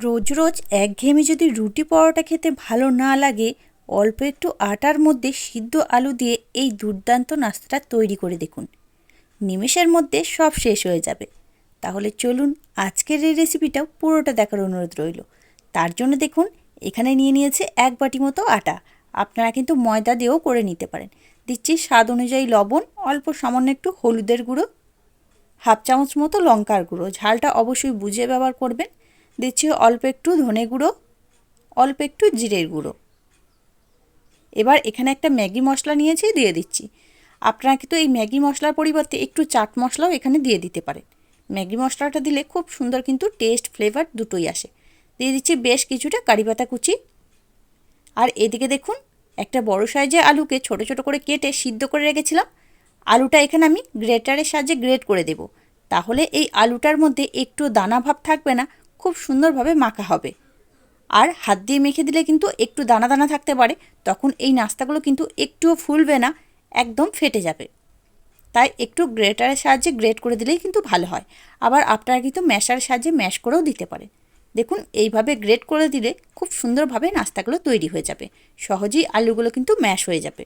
রোজ রোজ একঘেয়েমি যদি রুটি পরোটা খেতে ভালো না লাগে, অল্প একটু আটার মধ্যে সিদ্ধ আলু দিয়ে এই দুর্দান্ত নাস্তাটা তৈরি করে দেখুন। নিমেষের মধ্যে সব শেষ হয়ে যাবে। তাহলে চলুন আজকের এই রেসিপিটাও পুরোটা দেখার অনুরোধ রইল। তার জন্য দেখুন, এখানে নিয়ে নিয়েছে এক বাটি মতো আটা। আপনারা কিন্তু ময়দা দিয়েও করে নিতে পারেন। দিচ্ছি স্বাদ অনুযায়ী লবণ, অল্প সামান্য একটু হলুদের গুঁড়ো, হাফ চামচ মতো লঙ্কার গুঁড়ো। ঝালটা অবশ্যই বুঝিয়ে ব্যবহার করবেন। দিচ্ছি অল্প একটু ধনে গুঁড়ো, অল্প একটু জিরের গুঁড়ো। এবার এখানে একটা ম্যাগি মশলা নিয়েছি, দিয়ে দিচ্ছি। আপনারা কিন্তু এই ম্যাগি মশলার পরিবর্তে একটু চাট মশলাও এখানে দিয়ে দিতে পারেন। ম্যাগি মশলাটা দিলে খুব সুন্দর কিন্তু টেস্ট, ফ্লেভার দুটোই আসে। দিয়ে দিচ্ছি বেশ কিছুটা কারি পাতা কুচি। আর এদিকে দেখুন, একটা বড় সাইজের আলুকে ছোট ছোট করে কেটে সিদ্ধ করে রেখেছিলাম। আলুটা এখানে আমি গ্রেটারের সাহায্যে গ্রেট করে দেব। তাহলে এই আলুটার মধ্যে একটু দানা ভাব থাকবে না খুব সুন্দরভাবে মাখা হবে। আর হাত দিয়ে মেখে দিলে কিন্তু একটু দানা দানা থাকতে পারে, তখন এই নাস্তাগুলো কিন্তু একটুও ফুলবে না, একদম ফেটে যাবে। তাই একটু গ্রেটারের সাহায্যে গ্রেট করে দিলেই কিন্তু ভালো হয়। আবার আপনারা কিন্তু ম্যাশারের সাহায্যে ম্যাশ করেও দিতে পারেন। দেখুন, এইভাবে গ্রেট করে দিলে খুব সুন্দরভাবে নাস্তাগুলো তৈরি হয়ে যাবে। সহজেই আলুগুলো কিন্তু ম্যাশ হয়ে যাবে।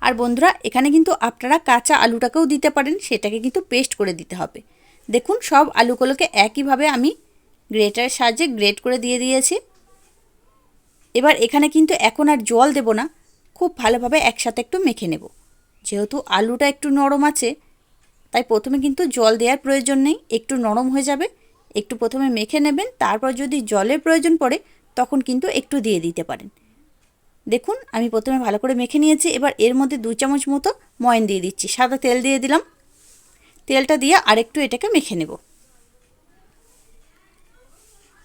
আর বন্ধুরা, এখানে কিন্তু আপনারা কাঁচা আলুটাকেও দিতে পারেন, সেটাকে কিন্তু পেস্ট করে দিতে হবে। দেখুন, সব আলুগুলোকে একইভাবে আমি গ্রেটারের সাহায্যে গ্রেট করে দিয়ে দিয়েছি। এবার এখানে কিন্তু এখন আর জল দেব না, খুব ভালোভাবে একসাথে একটু মেখে নেব। যেহেতু আলুটা একটু নরম আছে, তাই প্রথমে কিন্তু জল দেওয়ার প্রয়োজন নেই, একটু নরম হয়ে যাবে। একটু প্রথমে মেখে নেবেন, তারপর যদি জলের প্রয়োজন পড়ে, তখন কিন্তু একটু দিয়ে দিতে পারেন। দেখুন, আমি প্রথমে ভালো করে মেখে নিয়েছি, এবার এর মধ্যে দু চামচ মতো ময়ন দিয়ে দিচ্ছি। সাদা তেল দিয়ে দিলাম। তেলটা দিয়ে আরেকটু এটাকে মেখে নেব।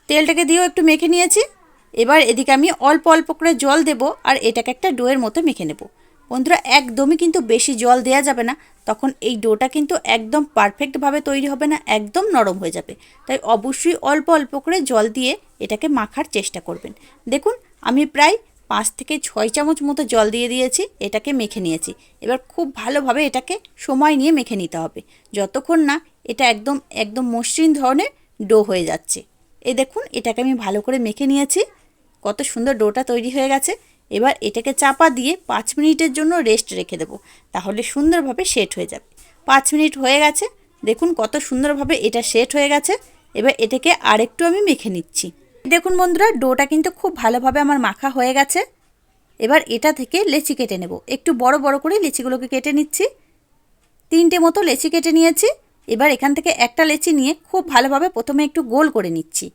তেলটাকে দিয়েও একটু মেখে নিয়েছি। এবার এদিকে আমি অল্প অল্প করে জল দেব আর এটাকে একটা ডোয়ের মতো মেখে নেব। বন্ধুরা, একদমই কিন্তু বেশি জল দেওয়া যাবে না। তখন এই ডোটা কিন্তু একদম পারফেক্টভাবে তৈরি হবে না, একদম নরম হয়ে যাবে। তাই অবশ্যই অল্প অল্প করে জল দিয়ে এটাকে মাখার চেষ্টা করবেন। দেখুন, আমি প্রায় পাঁচ থেকে ছয় চামচ মতো জল দিয়ে দিয়েছি, এটাকে মেখে নিয়েছি। এবার খুব ভালোভাবে এটাকে সময় নিয়ে মেখে নিতে হবে। যতক্ষণ না এটা একদম একদম মসৃণ ধরনের ডো হয়ে যাচ্ছে। এই দেখুন, এটাকে আমি ভালো করে মেখে নিয়েছি। কত সুন্দর ডোটা তৈরি হয়ে গেছে। এবার এটাকে চাপা দিয়ে পাঁচ মিনিটের জন্য রেস্ট রেখে দেবো। তাহলে সুন্দরভাবে সেট হয়ে যাবে। পাঁচ মিনিট হয়ে গেছে। দেখুন কত সুন্দরভাবে এটা সেট হয়ে গেছে। এবার এটাকে আরেকটু আমি মেখে নিচ্ছি। দেখুন বন্ধুরা, ডোটা কিন্তু খুব ভালোভাবে আমার মাখা হয়ে গেছে। এবার এটা থেকে লেচি কেটে নেব। একটু বড় বড় করে লেচিগুলোকে কেটে নিচ্ছি। তিনটে মতো লেচি কেটে নিয়েছি। এবার এখান থেকে একটা লেচি নিয়ে খুব ভালোভাবে প্রথমে একটু গোল করে নিচ্ছি।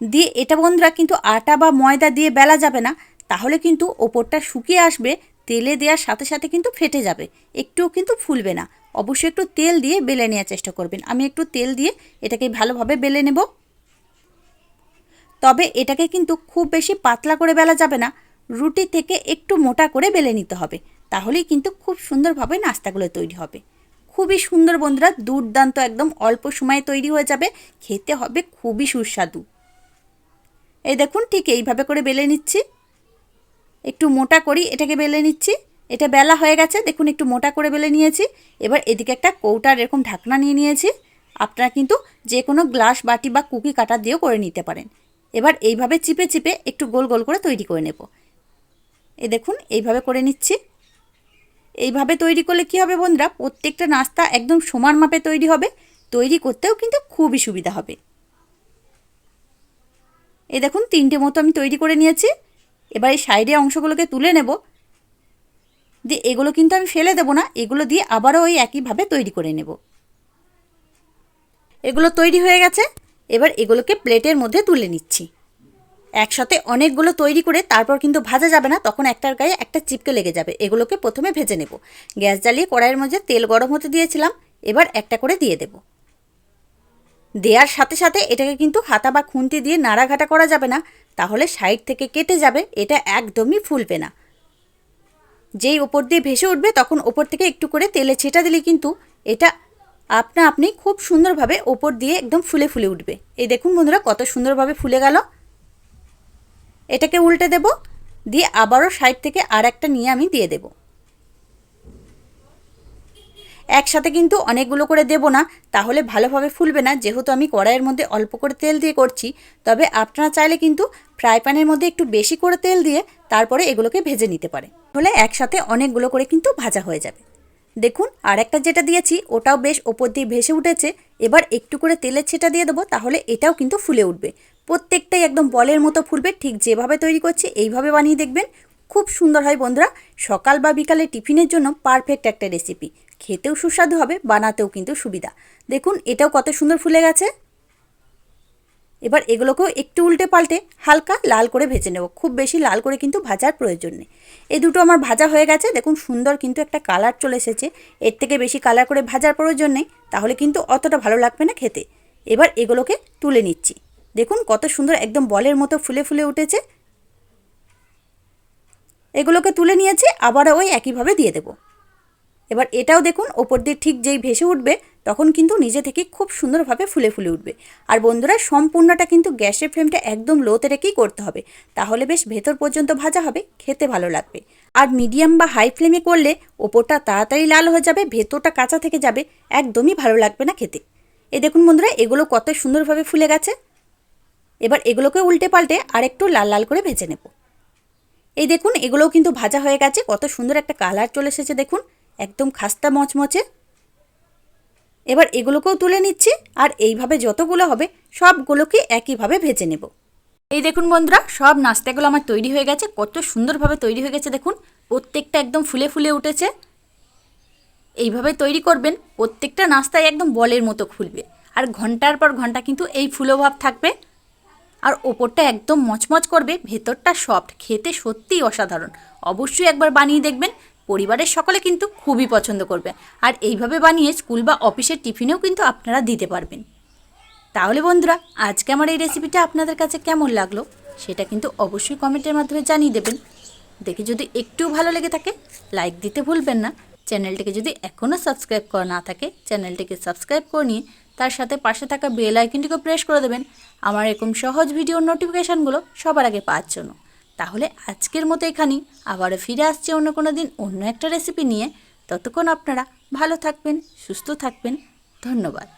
দিয়ে এটা বন্ধুরা কিন্তু আটা বা ময়দা দিয়ে বেলা যাবে না, তাহলে কিন্তু ওপরটা শুকিয়ে আসবে, তেলে দেওয়ার সাথে সাথে কিন্তু ফেটে যাবে। একটুও কিন্তু ফুলবে না। অবশ্যই একটু তেল দিয়ে বেলে নেওয়ার চেষ্টা করবেন। আমি একটু তেল দিয়ে এটাকে ভালোভাবে বেলে নেব। তবে এটাকে কিন্তু খুব বেশি পাতলা করে বেলা যাবে না। রুটি থেকে একটু মোটা করে বেলে নিতে হবে। তাহলেই কিন্তু খুব সুন্দরভাবে নাস্তাগুলো তৈরি হবে। খুবই সুন্দর বন্ধুরা, দুর্দান্ত একদম অল্প সময়ে তৈরি হয়ে যাবে। খেতে হবে খুবই সুস্বাদু। এই দেখুন, ঠিক এইভাবে করে বেলে নিচ্ছি। একটু মোটা করি এটাকে বেলে নিচ্ছি। এটা বেলা হয়ে গেছে, দেখুন একটু মোটা করে বেলে নিয়েছি। এবার এদিকে একটা কৌটার এরকম ঢাকনা নিয়ে নিয়েছি। আপনারা কিন্তু যে কোনো গ্লাস, বাটি বা কুকি কাটা দিয়েও করে নিতে পারেন। এবার এইভাবে চিপে চিপে একটু গোল গোল করে তৈরি করে নেব। এই দেখুন, এইভাবে করে নিচ্ছি। এইভাবে তৈরি করলে কি হবে বন্ধুরা, প্রত্যেকটা নাস্তা একদম সমান মাপে তৈরি হবে, তৈরি করতেও কিন্তু খুবই সুবিধা হবে। এই দেখুন, তিনটে মতো আমি তৈরি করে নিয়েছি। এবার এই সাইডে অংশগুলোকে তুলে নেব। দিয়ে এগুলো কিন্তু আমি ফেলে দেবো না, এগুলো দিয়ে আবারও ওই একইভাবে তৈরি করে নেব। এগুলো তৈরি হয়ে গেছে। এবার এগুলোকে প্লেটের মধ্যে তুলে নিচ্ছি। একসাথে অনেকগুলো তৈরি করে তারপর কিন্তু ভাজা যাবে না, তখন একটার গায়ে একটা চিপকে লেগে যাবে। এগুলোকে প্রথমে ভেজে নেব। গ্যাস জ্বালিয়ে কড়াইয়ের মধ্যে তেল গরম হতে দিয়েছিলাম, এবার একটা করে দিয়ে দেব। দেওয়ার সাথে সাথে এটাকে কিন্তু হাতা বা খুন্তি দিয়ে নাড়াঘাটা করা যাবে না, তাহলে সাইড থেকে কেটে যাবে, এটা একদমই ফুলবে না। যেই ওপর দিয়ে ভেসে উঠবে, তখন ওপর থেকে একটু করে তেলে ছেটা দিলে কিন্তু এটা আপনা আপনি খুব সুন্দরভাবে ওপর দিয়ে একদম ফুলে ফুলে উঠবে। এই দেখুন বন্ধুরা, কত সুন্দরভাবে ফুলে গেল। এটাকে উল্টে দেব, দিয়ে আবারও সাইড থেকে আর একটা নিয়ে আমি দিয়ে দেব। একসাথে কিন্তু অনেকগুলো করে দেবো না, তাহলে ভালোভাবে ফুলবে না। যেহেতু আমি কড়াইয়ের মধ্যে অল্প করে তেল দিয়ে করছি, তবে আপনারা চাইলে কিন্তু ফ্রাই প্যানের মধ্যে একটু বেশি করে তেল দিয়ে তারপরে এগুলোকে ভেজে নিতে পারে। হলে একসাথে অনেকগুলো করে কিন্তু ভাজা হয়ে যাবে। দেখুন আর একটা যেটা দিয়েছি, ওটাও বেশ ওপর দিয়ে ভেসে উঠেছে। এবার একটু করে তেলের ছেটা দিয়ে দেবো, তাহলে এটাও কিন্তু ফুলে উঠবে। প্রত্যেকটাই একদম বলের মতো ফুলবে, ঠিক যেভাবে তৈরি করছি, এইভাবে বানিয়ে দেখবেন। খুব সুন্দর হয় বন্ধুরা, সকাল বা বিকালে টিফিনের জন্য পারফেক্ট একটা রেসিপি খেতেও সুস্বাদু হবে, বানাতেও কিন্তু সুবিধা। দেখুন, এটাও কত সুন্দর ফুলে গেছে। এবার এগুলোকেও একটু উল্টে পাল্টে হালকা লাল করে ভেজে নেব। খুব বেশি লাল করে কিন্তু ভাজার প্রয়োজন নেই। এই দুটো আমার ভাজা হয়ে গেছে। দেখুন সুন্দর কিন্তু একটা কালার চলে এসেছে। এর থেকে বেশি কালার করে ভাজার প্রয়োজন নেই, তাহলে কিন্তু অতটা ভালো লাগবে না খেতে। এবার এগুলোকে তুলে নিচ্ছি। দেখুন কত সুন্দর একদম বলের মতো ফুলে ফুলে উঠেছে। এগুলোকে তুলে নিয়েছি, আবারও ওই একইভাবে দিয়ে দেব। এবার এটাও দেখুন, ওপর দিয়ে ঠিক যেই ভেসে উঠবে তখন কিন্তু নিজে থেকে খুব সুন্দরভাবে ফুলে ফুলে উঠবে। আর বন্ধুরা, সম্পূর্ণটা কিন্তু গ্যাসের ফ্লেমটা একদম লোতে রেখেই করতে হবে। তাহলে বেশ ভেতর পর্যন্ত ভাজা হবে, খেতে ভালো লাগবে। আর মিডিয়াম বা হাই ফ্লেমে করলে ওপরটা তাড়াতাড়ি লাল হয়ে যাবে, ভেতরটা কাঁচা থেকে যাবে, একদমই ভালো লাগবে না খেতে। এ দেখুন বন্ধুরা, এগুলো কত সুন্দরভাবে ফুলে গেছে। এবার এগুলোকে উল্টে পাল্টে আর একটু লাল লাল করে ভেজে নেব। এই দেখুন, এগুলোও কিন্তু ভাজা হয়ে গেছে, কত সুন্দর একটা কালার চলে এসেছে দেখুন। একদম খাস্তা মচমচে। এবার এগুলোকেও তুলে নিচ্ছি, আর এইভাবে যতগুলো হবে, সবগুলোকে একইভাবে ভেজে নেব। এই দেখুন বন্ধুরা, সব নাস্তাগুলো আমার তৈরি হয়ে গেছে, কত সুন্দরভাবে তৈরি হয়ে গেছে দেখুন, প্রত্যেকটা একদম ফুলে ফুলে উঠেছে। এইভাবে তৈরি করবেন, প্রত্যেকটা নাস্তায় একদম বলের মতো খুলবে, আর ঘণ্টার পর ঘণ্টা কিন্তু এই ফুলোভাব থাকবে। আর ওপরটা একদম মচমচ করবে, ভেতরটা সফট, খেতে সত্যিই অসাধারণ। অবশ্যই একবার বানিয়ে দেখবেন পরিবারের সকলে কিন্তু খুবই পছন্দ করবে। আর এইভাবে বানিয়ে স্কুল বা অফিসের টিফিনেও কিন্তু আপনারা দিতে পারবেন। তাহলে বন্ধুরা, আজকে আমার এই রেসিপিটা আপনাদের কাছে কেমন লাগল সেটা কিন্তু অবশ্যই কমেন্টের মাধ্যমে জানিয়ে দেবেন। দেখে যদি একটু ভালো লেগে থাকে লাইক দিতে ভুলবেন না। চ্যানেলটিকে যদি এখনও সাবস্ক্রাইব করা না থাকে, চ্যানেলটিকে সাবস্ক্রাইব করে নিয়ে তার সাথে পাশে থাকা বেল আইকনটিকে প্রেস করে দেবেন। আমার এরকম সহজ ভিডিওর নোটিফিকেশানগুলো সবার আগে পাওয়ার জন্য। তাহলে আজকের মতো এখানেই। আবারও ফিরে আসছি অন্য কোনো দিন অন্য একটা রেসিপি নিয়ে। ততক্ষণ আপনারা ভালো থাকবেন, সুস্থ থাকবেন। ধন্যবাদ।